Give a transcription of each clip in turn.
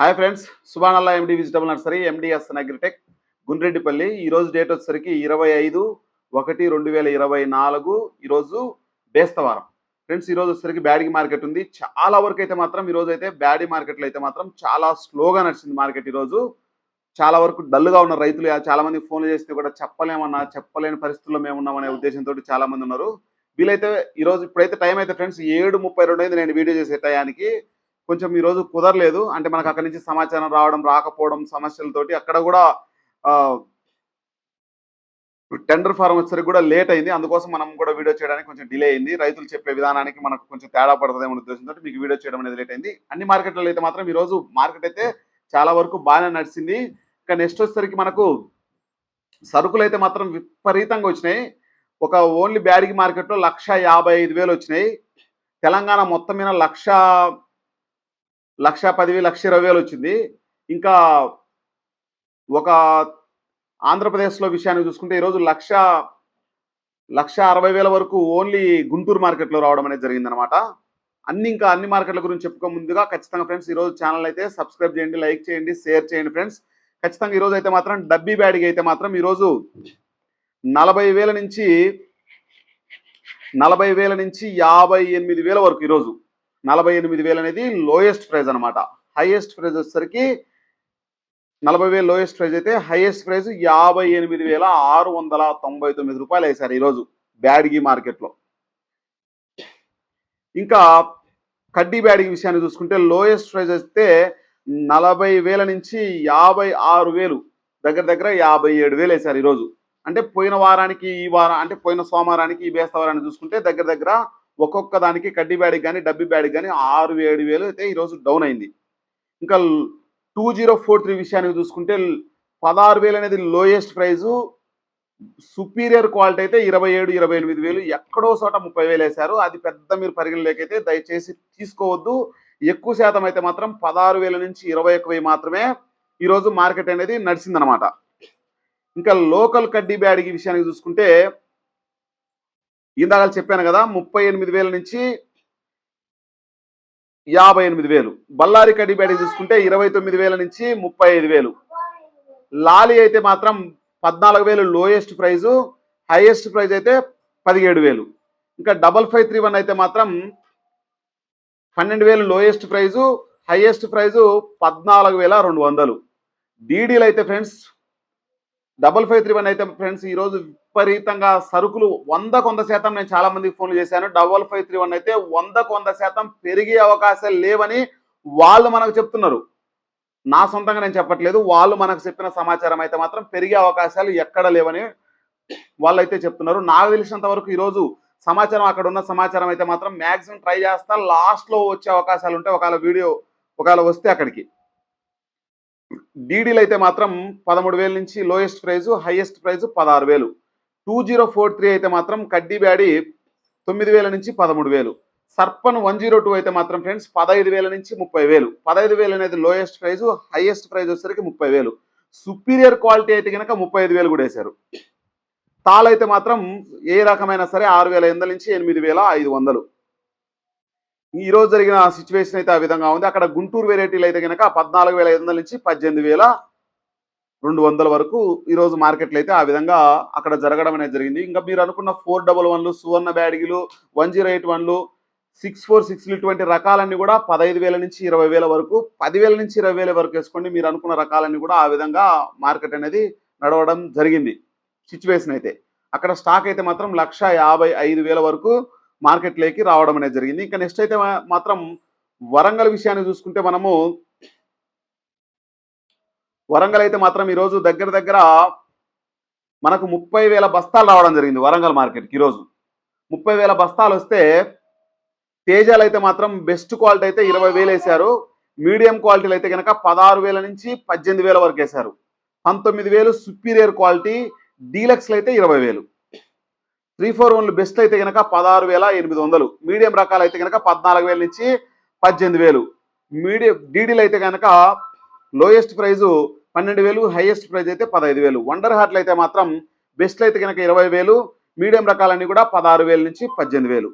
Hi friends సుభానల్లా MD vegetable nursery MDS agritech Gundreddipalli. ఈ రోజు date వచ్చేసరికి ఇరవై ఐదు ఒకటి రెండు వేల ఇరవై నాలుగు ఈరోజు బేస్తవారం. ఫ్రెండ్స్ ఈ రోజు వచ్చేసరికి బ్యాడీ మార్కెట్ ఉంది. చాలా వరకు అయితే మాత్రం ఈ రోజు అయితే బ్యాడీ మార్కెట్లో అయితే మాత్రం చాలా స్లోగా నడిచింది మార్కెట్ ఈ రోజు. చాలా వరకు డల్గా ఉన్న రైతులు చాలా మంది ఫోన్లు చేస్తే కూడా చెప్పలేమన్నా చెప్పలేని పరిస్థితుల్లో మేము ఉన్నామనే ఉద్దేశంతో చాలా మంది ఉన్నారు. వీలైతే ఈ రోజు ఇప్పుడైతే టైం అయితే ఫ్రెండ్స్ ఏడు ముప్పై రెండు అయింది నేను వీడియో చేసే టయానికి. కొంచెం ఈ రోజు కుదరలేదు. అంటే మనకు అక్కడి నుంచి సమాచారం రావడం రాకపోవడం సమస్యలతోటి అక్కడ కూడా టెండర్ ఫారం వచ్చేసరికి కూడా లేట్ అయింది. అందుకోసం మనం కూడా వీడియో చేయడానికి కొంచెం డిలే అయింది. రైతులు చెప్పే విధానానికి మనకు కొంచెం తేడా పడుతుందేమో ఉద్దేశంతో మీకు వీడియో చేయడం అనేది లేట్ అయింది. అన్ని మార్కెట్లలో అయితే మాత్రం ఈ రోజు మార్కెట్ అయితే చాలా వరకు బాగానే నడిచింది. ఇంకా నెక్స్ట్ వచ్చేసరికి మనకు సరుకులు అయితే మాత్రం విపరీతంగా వచ్చినాయి. ఒక ఓన్లీ బ్యాడిగి మార్కెట్లో లక్ష యాభై ఐదు వేలు వచ్చినాయి. తెలంగాణ మొత్తం మీద లక్ష లక్ష పదివేలు లక్ష ఇరవై వేలు వచ్చింది. ఇంకా ఒక ఆంధ్రప్రదేశ్లో విషయాన్ని చూసుకుంటే ఈరోజు లక్ష లక్ష అరవై వేల వరకు ఓన్లీ గుంటూరు మార్కెట్లో రావడం అనేది జరిగిందనమాట అన్ని ఇంకా అన్ని మార్కెట్ల గురించి చెప్పుకో ముందుగా ఖచ్చితంగా ఫ్రెండ్స్ ఈరోజు ఛానల్ అయితే సబ్స్క్రైబ్ చేయండి లైక్ చేయండి షేర్ చేయండి ఫ్రెండ్స్. ఖచ్చితంగా ఈరోజు అయితే మాత్రం డబ్బీ బ్యాడిగి అయితే మాత్రం ఈరోజు నలభై వేల నుంచి నలభై వేల నుంచి యాభై ఎనిమిది వేల వరకు ఈరోజు నలభై ఎనిమిది వేలు అనేది లోయెస్ట్ ప్రైజ్ అనమాట హైయెస్ట్ ప్రైజ్ వచ్చేసరికి నలభై వేలు లోయెస్ట్ ప్రైజ్ అయితే హైయెస్ట్ ప్రైజ్ యాభై ఎనిమిది వేల ఆరు వందల తొంభై తొమ్మిది రూపాయలు వేశారు ఈరోజు బ్యాడ్గి మార్కెట్లో. ఇంకా కడ్డీ బ్యాడ్గి విషయాన్ని చూసుకుంటే లోయెస్ట్ ప్రైజ్ అయితే నలభై వేల నుంచి యాభై ఆరు వేలు దగ్గర దగ్గర యాభై ఏడు వేలు వేశారు ఈరోజు. అంటే పోయిన వారానికి ఈ వారం అంటే పోయిన సోమవారానికి ఈ బేస్తవారాన్ని చూసుకుంటే దగ్గర దగ్గర ఒక్కొక్క దానికి కడ్డీ బ్యాడ్కి కానీ డబ్బి బ్యాడ్కి కానీ ఆరు ఏడు వేలు అయితే ఈరోజు డౌన్ అయింది. ఇంకా టూ జీరో ఫోర్ త్రీ విషయానికి చూసుకుంటే పదహారు వేలు అనేది లోయెస్ట్ ప్రైజు. సుపీరియర్ క్వాలిటీ అయితే ఇరవై ఏడు ఇరవై ఎనిమిది వేలు. ఎక్కడో చోట ముప్పై వేలు వేశారు. అది పెద్ద మీరు పరిగణలోకైతే దయచేసి తీసుకోవద్దు. ఎక్కువ శాతం అయితే మాత్రం పదహారు వేల నుంచి ఇరవై ఒక్క వెయ్యి మాత్రమే ఈరోజు మార్కెట్ అనేది నడిచిందనమాట ఇంకా లోకల్ కడ్డీ బ్యాడ్కి విషయానికి చూసుకుంటే ఇందాక చెప్పాను కదా ముప్పై ఎనిమిది వేల నుంచి యాభై ఎనిమిది వేలు. బళ్ళారి కడ్డీ చూసుకుంటే ఇరవై తొమ్మిది వేల నుంచి ముప్పై ఐదు వేలు. లాలి అయితే మాత్రం పద్నాలుగు వేలు లోయెస్ట్ ప్రైజు హైయెస్ట్ ప్రైజ్ అయితే పదిహేడు వేలు. ఇంకా డబల్ ఫైవ్ త్రీ వన్ అయితే మాత్రం పన్నెండు వేలు లోయెస్ట్ ప్రైజు హైయెస్ట్ ప్రైజు పద్నాలుగు వేల రెండు వందలు. డీడీలు అయితే friends double five three one అయితే ఫ్రెండ్స్ ఈరోజు విపరీతంగా సరుకులు వందకు వంద శాతం నేను చాలా మందికి ఫోన్లు చేశాను. డబల్ ఫైవ్ త్రీ వన్ అయితే వందకు వంద శాతం పెరిగే అవకాశాలు లేవని వాళ్ళు మనకు చెప్తున్నారు. నా సొంతంగా నేను చెప్పట్లేదు. వాళ్ళు మనకు చెప్పిన సమాచారం అయితే మాత్రం పెరిగే అవకాశాలు ఎక్కడ లేవని వాళ్ళు అయితే చెప్తున్నారు. నాకు తెలిసినంత వరకు ఈరోజు సమాచారం అక్కడ ఉన్న సమాచారం అయితే మాత్రం మ్యాక్సిమం ట్రై చేస్తా. లాస్ట్లో వచ్చే అవకాశాలు ఉంటే ఒకవేళ వీడియో ఒకవేళ వస్తే అక్కడికి. డీడీలు అయితే మాత్రం పదమూడు వేల నుంచి లోయెస్ట్ ప్రైజ్ హైయెస్ట్ ప్రైజ్ పదహారు వేలు. టూ జీరో ఫోర్ త్రీ అయితే మాత్రం కడ్డీ బ్యాడి తొమ్మిది వేల నుంచి పదమూడు వేలు. సర్పన్ వన్ జీరో టూ అయితే మాత్రం ఫ్రెండ్స్ పదహైదు వేల నుంచి ముప్పై వేలు. పదహైదు వేలు అనేది లోయెస్ట్ ప్రైజ్ హైయెస్ట్ ప్రైజ్ వచ్చేసరికి ముప్పై వేలు. సుపీరియర్ క్వాలిటీ అయితే కనుక ముప్పై ఐదు వేలు కూడా వేశారు తాళ్ అయితే మాత్రం ఏ రకమైనా సరే ఆరు వేల ఎనిమిది నుంచి ఎనిమిది వేల ఐదు వందలు. ఈ రోజు జరిగిన సిచ్యువేషన్ అయితే ఆ విధంగా ఉంది. అక్కడ గుంటూరు వెరైటీలు అయితే కనుక పద్నాలుగు వేల ఐదు వందల నుంచి పద్దెనిమిది వేల రెండు వందల వరకు ఈరోజు మార్కెట్లు మార్కెట్లో అయితే ఆ విధంగా అక్కడ జరగడం అనేది జరిగింది. ఇంకా మీరు అనుకున్న ఫోర్ డబల్ వన్లు సువర్ణ బ్యాడిగిలు వన్ జీరో ఎయిట్ వన్లు సిక్స్ ఫోర్ సిక్స్లు ఇటువంటి రకాలన్నీ కూడా పదహైదు వేల నుంచి ఇరవై వేల వరకు పదివేల నుంచి ఇరవై వేల వరకు వేసుకోండి మీరు అనుకున్న రకాలన్నీ కూడా ఆ విధంగా మార్కెట్ అనేది నడవడం జరిగింది. సిచ్యువేషన్ అయితే అక్కడ స్టాక్ అయితే మాత్రం లక్ష యాభై ఐదు వేల వరకు మార్కెట్లోకి రావడం అనేది జరిగింది. ఇంకా నెక్స్ట్ అయితే మాత్రం వరంగల్ విషయాన్ని చూసుకుంటే మనము వరంగల్ అయితే మాత్రం ఈరోజు దగ్గర దగ్గర మనకు ముప్పై వేల బస్తాలు రావడం జరిగింది వరంగల్ మార్కెట్కి ఈరోజు. ముప్పై వేల బస్తాలు వస్తే తేజాలు అయితే మాత్రం బెస్ట్ క్వాలిటీ అయితే ఇరవై వేలు వేశారు. మీడియం క్వాలిటీలు అయితే కనుక పదహారు వేల నుంచి పద్దెనిమిది వేల వరకు వేశారు. పంతొమ్మిది వేలు సుపీరియర్ క్వాలిటీ డీలక్స్లు అయితే ఇరవై వేలు. త్రీ ఫోర్ వన్లు బెస్ట్ అయితే కనుక పదహారు వేల ఎనిమిది వందలు. మీడియం రకాలు అయితే కనుక పద్నాలుగు వేల నుంచి పద్దెనిమిది వేలు. మీడియం డీడీలు అయితే కనుక లోయెస్ట్ ప్రైజు పన్నెండు వేలు హైయెస్ట్ ప్రైజ్ అయితే పదహైదు వేలు. వండర్ హార్ట్లు అయితే మాత్రం బెస్ట్లు అయితే కనుక ఇరవై వేలు. మీడియం రకాలన్నీ కూడా పదహారు వేల నుంచి పద్దెనిమిది వేలు.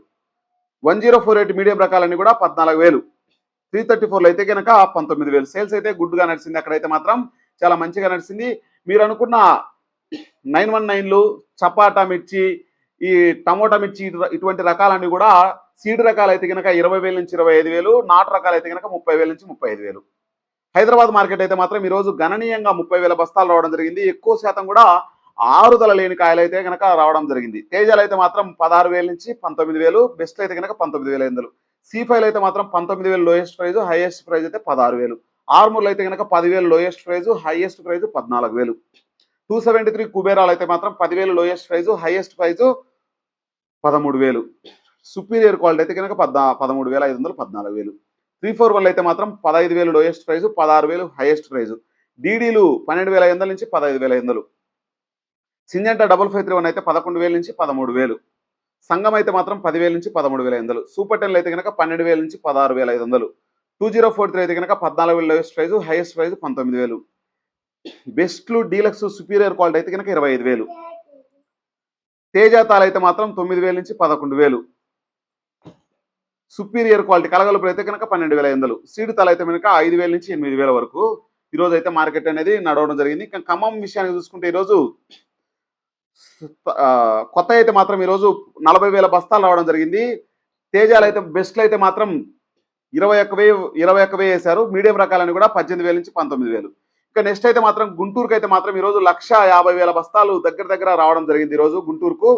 One zero four eight medium రకాలన్నీ కూడా పద్నాలుగు వేలు. త్రీ థర్టీ ఫోర్లో అయితే కనుక పంతొమ్మిది వేలు. సేల్స్ అయితే గుడ్గా నడిచింది అక్కడైతే మాత్రం చాలా మంచిగా నడిచింది. మీరు అనుకున్న నైన్ వన్ నైన్లు చపాటా మిర్చి ఈ టమోటా మిర్చి ఇటువంటి రకాలన్నీ కూడా సీడ్ రకాలు అయితే కనుక ఇరవై వేల నుంచి ఇరవై ఐదు వేలు నాటు రకాలు అయితే కనుక ముప్పై వేల నుంచి ముప్పై ఐదు వేలు. హైదరాబాద్ మార్కెట్ అయితే మాత్రం ఈ రోజు గణనీయంగా ముప్పై వేల బస్తాలు రావడం జరిగింది. ఎక్కువ శాతం కూడా ఆరుదల లేని కాయలు అయితే కనుక రావడం జరిగింది. తేజాలు అయితే మాత్రం పదహారు వేల నుంచి పంతొమ్మిది వేలు బెస్ట్ అయితే కనుక పంతొమ్మిది వేల ఎనిమిది సిఫైలు అయితే మాత్రం పంతొమ్మిది వేలు లోయెస్ట్ ప్రైజ్ హైయెస్ట్ ప్రైజ్ అయితే పదహారు వేలు. ఆర్మూర్లు అయితే కనుక పదివేలు లోయెస్ట్ ప్రైజ్ హైయెస్ట్ ప్రైజ్ పద్నాలుగు వేలు. టూ సెవెంటీ త్రీ కుబేరాలు అయితే మాత్రం పదివేలు లోయెస్ట్ ప్రైజ్ హైయెస్ట్ ప్రైజ్ పదమూడు వేలు. సుపీరియర్ క్వాలిటీ అయితే కనుక పద్నా పదమూడు వేల ఐదు వందలు పద్నాలుగు వేలు. త్రీ ఫోర్ వన్ అయితే మాత్రం పదహైదు వేలు లోయెస్ట్ ప్రైజ్ పదహారు వేలు హైయెస్ట్ ప్రైజ్. డీడీలు పన్నెండు వేల ఐదు వందల నుంచి పదహైదు వేల ఐదు వందలు. Syngenta double five three one అయితే పదకొండు వేల నుంచి పదమూడు వేలు. సంఘం అయితే మాత్రం పదివేల నుంచి పదమూడు వేల ఐదు వందలు. సూపర్ టెన్లు అయితే కనుక పన్నెండు వేల నుంచి పదహారు వేల ఐదు వందలు. టూ జీరో ఫోర్ త్రీ అయితే కనుక పద్నాలుగు వేల లోయెస్ట్ ప్రైజు హైయెస్ట్ ప్రైజ్ పంతొమ్మిది వేలు. బెస్ట్లు డీలక్స్ సుపీరియర్ క్వాలిటీ అయితే కనుక ఇరవై ఐదు వేలు. తేజాతాలు అయితే మాత్రం తొమ్మిది వేల నుంచి పదకొండు వేలు. సుపీరియర్ క్వాలిటీ కలగలుపులు అయితే కనుక పన్నెండు వేల ఐదు వందలు. సీడు తల అయితే కనుక ఐదు వేల నుంచి ఎనిమిది వేల వరకు. ఈరోజు అయితే మార్కెట్ అనేది నడవడం జరిగింది. ఖమ్మం విషయానికి చూసుకుంటే ఈరోజు కొత్త అయితే మాత్రం ఈరోజు నలభై వేల బస్తాలు రావడం జరిగింది. తేజాలు అయితే బెస్ట్లు అయితే మాత్రం ఇరవై ఒక్క వెయ్యి ఇరవై ఒక్క వెయ్యి వేశారు. మీడియం రకాలని కూడా పద్దెనిమిది వేల నుంచి పంతొమ్మిది వేలు. ఇంకా నెక్స్ట్ అయితే మాత్రం గుంటూరుకు అయితే మాత్రం ఈరోజు లక్ష యాభై వేల బస్తాలు దగ్గర దగ్గర రావడం జరిగింది ఈరోజు గుంటూరుకు.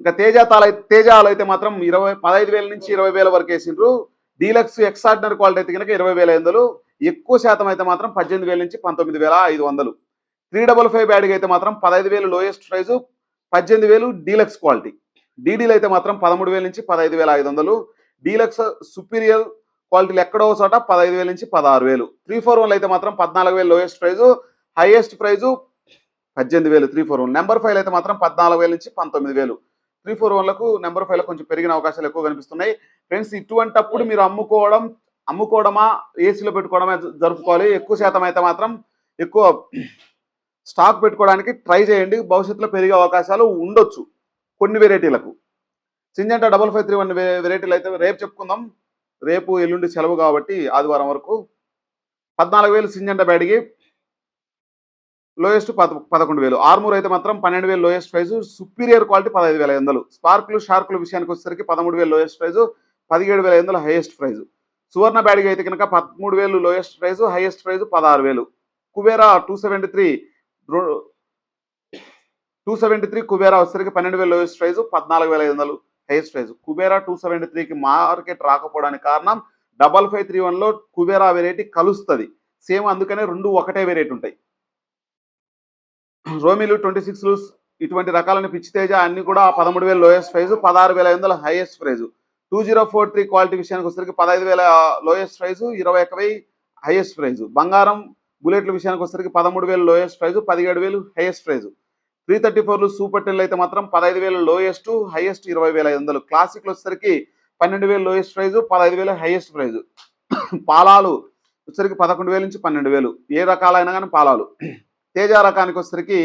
ఇంకా తేజ తాల తేజాలు అయితే మాత్రం ఇరవై పదహైదు వేల నుంచి ఇరవై వేల వరకు వేసిండ్రు. డీలక్స్ ఎక్సార్డినరీ క్వాలిటీ అయితే కనుక ఇరవై వేల ఐదు వందలు ఎక్కువ శాతం అయితే మాత్రం పద్దెనిమిది వేల నుంచి పంతొమ్మిది వేల ఐదు వందలు. త్రీ డబల్ ఫైవ్ బ్యాడ్కి అయితే మాత్రం పదహైదు వేలు లోయెస్ట్ ప్రైజ్ పద్దెనిమిది వేలు డీలక్స్ క్వాలిటీ. డీడీలు అయితే మాత్రం పదమూడు వేల నుంచి పదహైదు వేల ఐదు వందలు. డీలక్స్ సుపీరియర్ క్వాలిటీలు ఎక్కడో చోట పదహైదు వేల నుంచి పదహారు వేలు. త్రీ ఫోర్ వన్లు అయితే మాత్రం పద్నాలుగు వేలు లోయెస్ట్ ప్రైజ్ హైయెస్ట్ ప్రైజు పద్దెనిమిది వేలు three four one number five అయితే మాత్రం పద్నాలుగు వేల నుంచి పంతొమ్మిది వేలు. త్రీ ఫోర్ వన్లకు నెంబర్ ఫైవ్లో కొంచెం పెరిగిన అవకాశాలు ఎక్కువ కనిపిస్తున్నాయి. ఫ్రెండ్స్ ఇటువంటప్పుడు మీరు అమ్ముకోవడం అమ్ముకోవడమా ఏసీలో పెట్టుకోవడమే జరుపుకోవాలి. ఎక్కువ శాతం అయితే మాత్రం ఎక్కువ స్టాక్ పెట్టుకోవడానికి ట్రై చేయండి. భవిష్యత్తులో పెరిగే అవకాశాలు ఉండొచ్చు కొన్ని వెరైటీలకు Syngenta double five three one వెరైటీలు అయితే రేపు చెప్పుకుందాం. రేపు ఎల్లుండి సెలవు కాబట్టి ఆదివారం వరకు పద్నాలుగు వేలు సింజెండ బ్యాడిగి లోయెస్ట్ పద పదకొండు వేలు. ఆర్మూర్ అయితే మాత్రం పన్నెండు వేలు లోయెస్ట్ ప్రైజ్ సుపీరియర్ క్వాలిటీ పదహైదు వేల వందలు. స్పార్క్లు షార్క్లు విషయానికి వచ్చేసరికి పదమూడు వేలు లోయెస్ట్ ప్రైజ్ పదిహేడు వేల వందలు హైయెస్ట్ ప్రైజ్. సువర్ణ బ్యాడిగి అయితే కనుక పదమూడు వేలు లోయెస్ట్ ప్రైజ్ హైయెస్ట్ ప్రైజ్ పదహారు వేలు. Kubera two seventy three two seventy three Kubera వచ్చేసరికి పన్నెండు వేలు లోయెస్ట్ ప్రైజు పద్నాలుగు వేల ఐదు వందలు. Highest price Kubera two seventy త్రీకి మార్కెట్ రాకపోవడానికి కారణం డబల్ ఫైవ్ త్రీ వన్లో కుబేరా వెరైటీ కలుస్తుంది. సేమ్ అందుకనే రెండు ఒకటే వెరైటీ ఉంటాయి. రోమిలు ట్వంటీ సిక్స్లు ఇటువంటి రకాలని పిచ్చి తేజ అన్ని కూడా పదమూడు వేల లోయెస్ట్ ప్రైజ్ పదహారు వేల ఐదు వందల highest price. Two zero four three quality విషయానికి వచ్చేసరికి పదహైదు వేల లోయెస్ట్ ప్రైజ్ ఇరవై ఒక వెయ్యి హైయెస్ట్ ప్రైజ్. బంగారం బుల్లెట్ల విషయానికి వచ్చేసరికి పదమూడు వేలు లోయెస్ట్ ప్రైజ్ పదిహేడు వేలు హైయెస్ట్ ప్రైజ్. త్రీ థర్టీ ఫోర్లు సూపర్ టెల్ అయితే మాత్రం పదహైదు వేలు లోయెస్ట్ హైయెస్ట్ ఇరవై వేల ఐదు వందలు. క్లాసిక్లు వచ్చేసరికి పన్నెండు వేలు లోయెస్ట్ ప్రైజు పదహైదు వేలు హైయెస్ట్ ప్రైజ్. పాలాలు వచ్చేసరికి పదకొండు వేల నుంచి పన్నెండు వేలు. ఏ రకాలైనా కానీ పాలాలు. తేజ రకానికి వచ్చేసరికి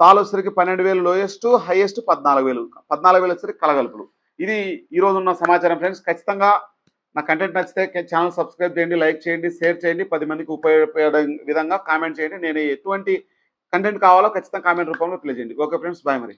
తాలు వచ్చేసరికి పన్నెండు వేలు లోయెస్ట్ హైయెస్ట్ పద్నాలుగు వేలు. పద్నాలుగు వేలు వచ్చేసరికి కలగలుపులు. ఇది ఈరోజు ఉన్న సమాచారం ఫ్రెండ్స్. ఖచ్చితంగా నా కంటెంట్ నచ్చితే ఛానల్ సబ్స్క్రైబ్ చేయండి లైక్ చేయండి షేర్ చేయండి. పది మందికి ఉపయోగపడే విధంగా కామెంట్ చేయండి. నేను ఎటువంటి కంటెంట్ కావాలో ఖచ్చితంగా కామెంట్ రూపంలో తెలియజేయండి. ఓకే ఫ్రెండ్స్ బాయ్ మరి.